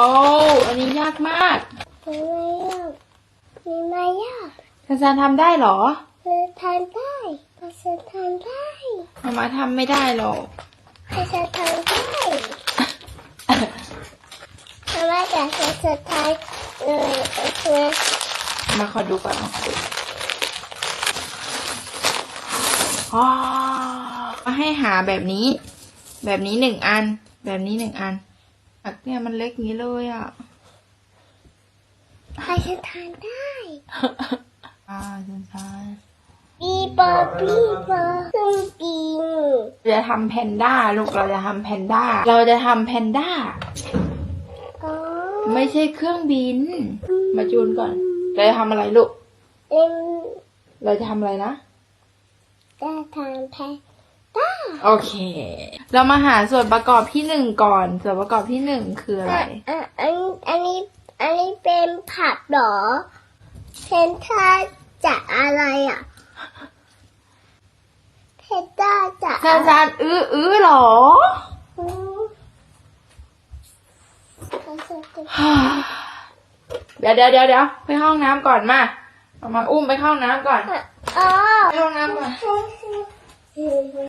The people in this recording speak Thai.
โอ้อันนี้ยากมากมีไม่ยากมีไม่ยากซันซันทำได้เหรอเธอทำได้เธอจะทำได้มามาทำไม่ได้หรอกเธอจะทำได้ทำไมแต่เธอจะทำเลยเธอมาขอดูก่อนมาขอดูอ๋อมาให้หาแบบนี้ แบบนี้หนึ่งอัน แบบนี้หนึ่งอัน อักเนี่ยมันเล็กอย่างนี้เลยอะใครจะทำได้อ่าซันซันบีบอบีบอซึ่งกินเราจะทำแพนด้าลูกเราจะทำแพนด้า เราจะทำแพนด้าอ๋อไม่ใช่เครื่องบิน มาจูนก่อน เราจะทำอะไรลูกเอ็มเราจะทำอะไรนะจะทำแพ้ได้ โอเค เรามาหาส่วนประกอบที่หนึ่งก่อน ส่วนประกอบที่หนึ่งคืออะไร อะอันอันนี้อันนี้เป็นผักเหรอเพนท่าจากอะไรอะเพนท่าจากซานซานอื้ออื้อเหรอ อืมเดี๋ยวเดี๋ยวเดี๋ยวเดี๋ยวไปห้องน้ำก่อนมาเอามาอุ้มไปเข้าห้องน้ำก่อน อ๋อไปห้องน้ำก่อนอืม